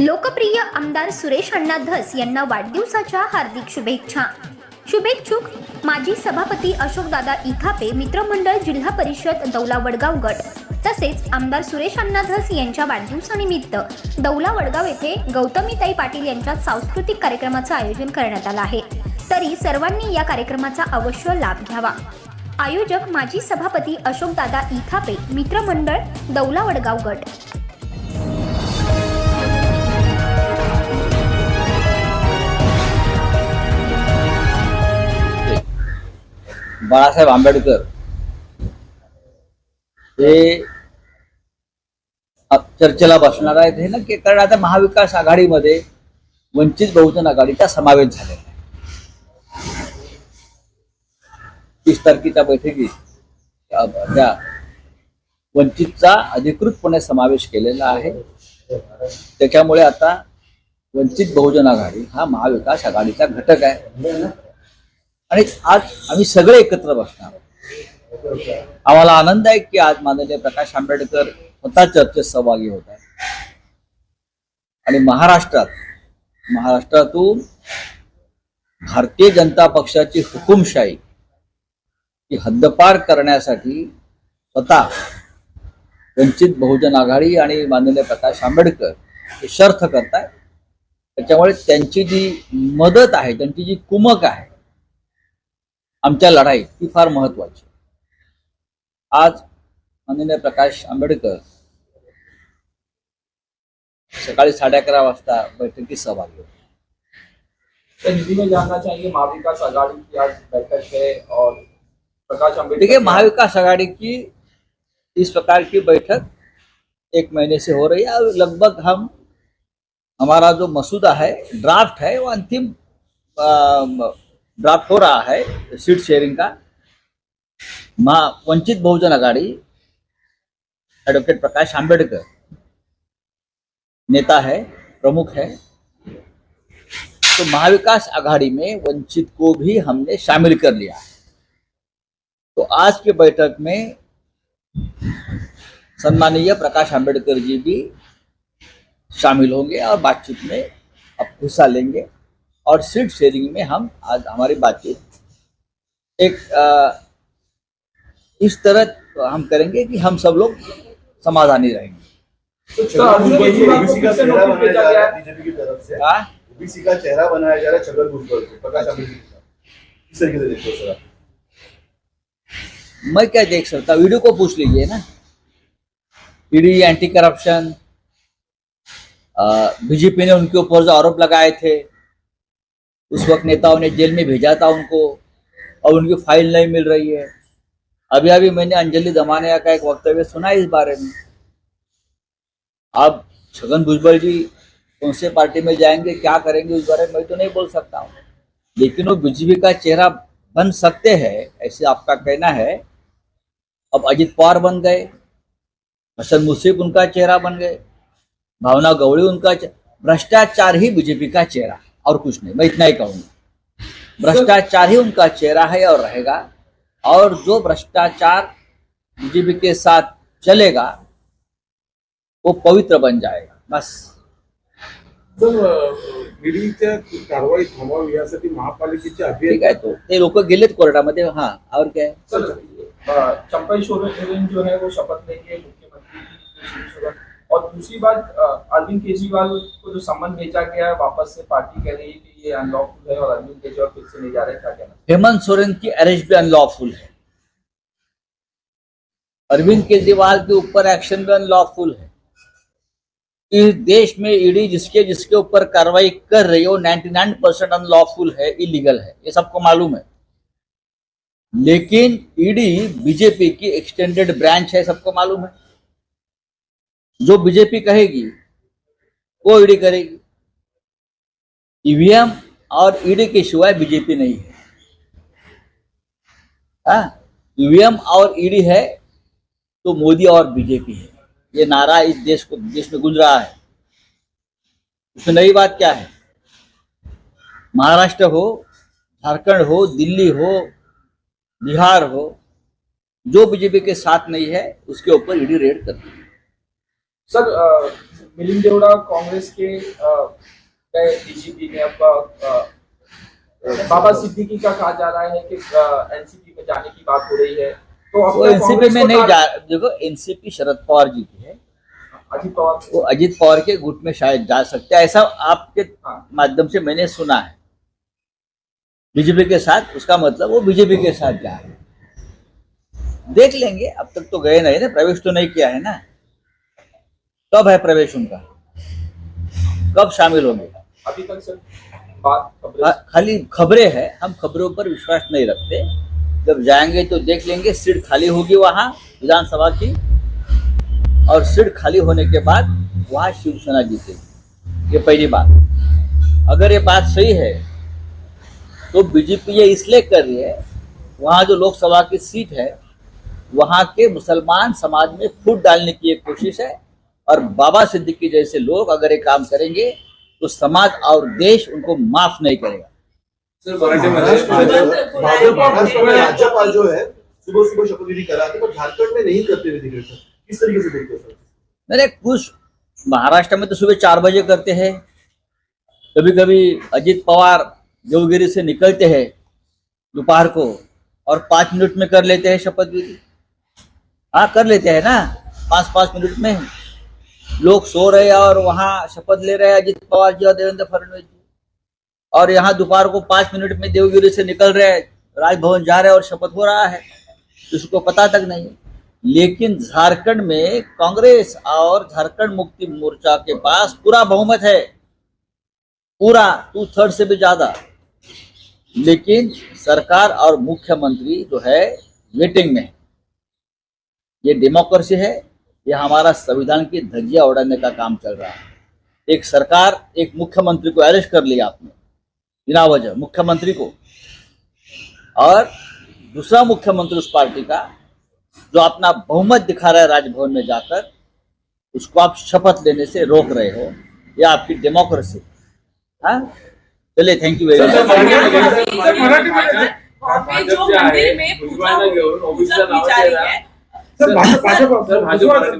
लोकप्रिय आमदार सुरेश अण्णा धस यांना वाढदिवसाच्या हार्दिक शुभेच्छा. शुभेच्छुक माजी सभापती अशोकदादा इथापे मित्रमंडळ जिल्हा परिषद दौला वडगाव गट. तसेच आमदार सुरेश अण्णा धस यांच्या वाढदिवसानिमित्त दौला वडगाव येथे गौतमीताई पाटील यांच्या सांस्कृतिक कार्यक्रमाचं आयोजन करण्यात आलं आहे. तरी सर्वांनी या कार्यक्रमाचा अवश्य लाभ घ्यावा. आयोजक माजी सभापती अशोकदादा इथापे मित्रमंडळ दौला वडगाव गट. बाळासाहेब आंबेडकर. हे चर्चेला बसणार आहेत. हे नक्की कारण आता महाविकास आघाडीमध्ये वंचित बहुजन आघाडीचा समावेश झालेला आहे. तीस तारखेच्या बैठकीत त्या वंचितचा अधिकृतपणे समावेश केलेला आहे. त्याच्यामुळे आता वंचित बहुजन आघाडी हा महाविकास आघाडीचा घटक आहे. आणि आज आम्ही सगळे एकत्र बसणार आम्हाला आनंद आहे की आज माननीय प्रकाश आंबेडकर स्वतः चर्चेत सहभागी होत आहे आणि महाराष्ट्रात महाराष्ट्रातून भारतीय जनता पक्षाची हुकुमशाही ही हद्दपार करण्यासाठी स्वतः वंचित बहुजन आघाडी आणि माननीय प्रकाश आंबेडकर हे शर्थ करताय त्याच्यामुळे त्यांची जी मदत आहे त्यांची जी कुमक आहे आमच्या लढाईत ती फार महत्वाची आज माननीय प्रकाश आंबेडकर सकाळी साडे अकरा वाजता बैठकीत सहभागी होते सर हिंदी में जानना चाहिए महाविकास आघाड़ी की आज बैठक है और प्रकाश अम्बेडकर देखिए महाविकास आघाड़ी की इस प्रकार की बैठक एक महीने से हो रही है। और लगभग हम हमारा जो मसूदा है ड्राफ्ट है वो अंतिम ड्राफ्ट हो रहा है, सीट शेयरिंग का। महा वंचित बहुजन आघाड़ी, एडवोकेट प्रकाश आंबेडकर, नेता है, प्रमुख है। तो महाविकास आघाड़ी में वंचित को भी हमने शामिल कर लिया। तो आज की बैठक में सम्मानीय प्रकाश आंबेडकर जी भी शामिल होंगे और बातचीत में अब हिस्सा लेंगे। और सीट शेयरिंग में हम आज हमारी बातचीत एक अ, इस तरह हम करेंगे कि हम सब लोग समाधानी रहेंगे। रहा है? मैं क्या देख सकता वीडियो को पूछ लीजिए ना। ईडी एंटी करप्शन बीजेपी ने उनके ऊपर जो आरोप लगाए थे। उस वक्त नेताओं ने जेल में भेजा था उनको, और उनकी फ़ाइल नहीं मिल रही है। अभी अभी मैंने अंजलि दमानिया का एक वक्तव्य सुना इस बारे में। अब छगन भुजबल जी कौन से पार्टी में जाएँगे, क्या करेंगे, उस बारे में मैं तो नहीं बोल सकता हूँ। लेकिन वो बीजेपी का चेहरा बन सकते हैं, ऐसे आपका कहना है। अब अजित पवार बन गए, हसन मुश्रीफ उनका चेहरा बन गए, भावना गवड़ी उनका भ्रष्टाचार ही बीजेपी का चेहरा और कुछ नहीं मैं इतना ही कहूंगा भ्रष्टाचार ही उनका चेहरा है और रहेगा और जो भ्रष्टाचार बीजेपी के साथ चलेगा वो पवित्र बन जाएगा बस ईडीच्या कारवाई यासाठी महापालिकेचे ठीक आहे तो ते लोक गेलेत कोर्टामध्ये हा और काय चंपई सोरेन जो है वो शपथ लेंगे मुख्यमंत्री। और दूसरी बात अरविंद केजरीवाल जो सम्मन भेजा गया है वापस से पार्टी कह रही है कि ये अनलॉफुल है और अरविंद केजरीवाल फिर से नहीं जा रहे, क्या कहना हेमंत सोरेन की अरेस्ट भी अनलॉफुल है। अरविंद केजरीवाल के ऊपर एक्शन भी अनलॉफुल है। इस देश में ईडी जिसके जिसके ऊपर कार्रवाई कर रही है, वो 99 परसेंट अनलॉफुल है इलीगल है, ये सबको मालूम है। लेकिन ईडी बीजेपी की एक्सटेंडेड ब्रांच है, सबको मालूम है। जो बीजेपी कहेगी वो ईडी करेगी। ईवीएम और ईडी के सिवाय बीजेपी नहीं है। हाँ ईवीएम और ईडी है तो मोदी और बीजेपी है। ये नारा इस देश को, देश में गुंज रहा है। उसमें नई बात क्या है? महाराष्ट्र हो, झारखंड हो, दिल्ली हो, बिहार हो, जो बीजेपी के साथ नहीं है, उसके ऊपर ईडी रेड करती है सर मिलिंद देवड़ा कांग्रेस के डीजीपी ने अब बाबा सिद्दीकी का कहा जा रहा है कि एनसीपी में जाने की बात हो रही है। तो वो एनसीपी में नहीं जा देखो एनसीपी शरद पवार जी की है। अजित पवार वो अजित पवार के गुट में शायद जा सकते हैं। ऐसा आपके हाँ। माध्यम से मैंने सुना है। बीजेपी के साथ उसका मतलब वो बीजेपी के साथ जा रहे हैं। देख लेंगे अब तक तो गए नहीं ना प्रवेश तो नहीं किया है ना। कब है प्रवेश उनका? कब शामिल होंगे अभी तक सर बात खाली खबरें हैं हम खबरों पर विश्वास नहीं रखते। जब जाएँगे तो देख लेंगे सीट खाली होगी वहाँ विधानसभा की। और सीट खाली होने के बाद वहाँ शिवसेना जीतेगी। ये पहली बात। अगर ये बात सही है तो बीजेपी ये इसलिए कर रही है वहाँ जो लोकसभा की सीट है वहाँ के मुसलमान समाज में फूट डालने की एक कोशिश है और बाबा सिद्दीकी जैसे लोग अगर ये काम करेंगे तो समाज और देश उनको माफ़ नहीं करेगा। राज्यपाल जो है सुबह सुबह शपथविधि कराते पर झारखंड में नहीं करते हुए दिख रहे सर किस तरीके से देखते हो मैंने कुछ महाराष्ट्र में तो सुबह चार बजे करते हैं। कभी कभी अजित पवार देवगिरी से निकलते हैं दोपहर को और पाँच मिनट में कर लेते हैं शपथ विधि। हाँ कर लेते हैं ना पाँच पाँच मिनट में। लोग सो रहे हैं और वहाँ शपथ ले रहे हैं अजित पवार जी और देवेंद्र फडणवीस जी। और यहाँ दोपहर को पाँच मिनट में देवगिरी से निकल रहे राजभवन जा रहे हैं और शपथ हो रहा है। इसको पता तक नहीं लेकिन झारखंड में कांग्रेस और झारखंड मुक्ति मोर्चा के पास पूरा बहुमत है। पूरा टू थर्ड से भी ज़्यादा। लेकिन सरकार और मुख्यमंत्री जो है वेटिंग में। ये डेमोक्रेसी है। ये हमारा संविधान की धज्जियाँ उड़ाने का काम चल रहा है। एक सरकार एक मुख्यमंत्री को अरेस्ट कर लिया आपने बिना वजह मुख्यमंत्री को। और दूसरा मुख्यमंत्री उस पार्टी का जो अपना बहुमत दिखा रहा है राजभवन में जाकर उसको आप शपथ लेने से रोक रहे हो। यह आपकी डेमोक्रेसी। हाँ? चलिए थैंक यू वेरी मच जो मंदिर में पूजा पूजा की जा रही है सर भाजप भाजप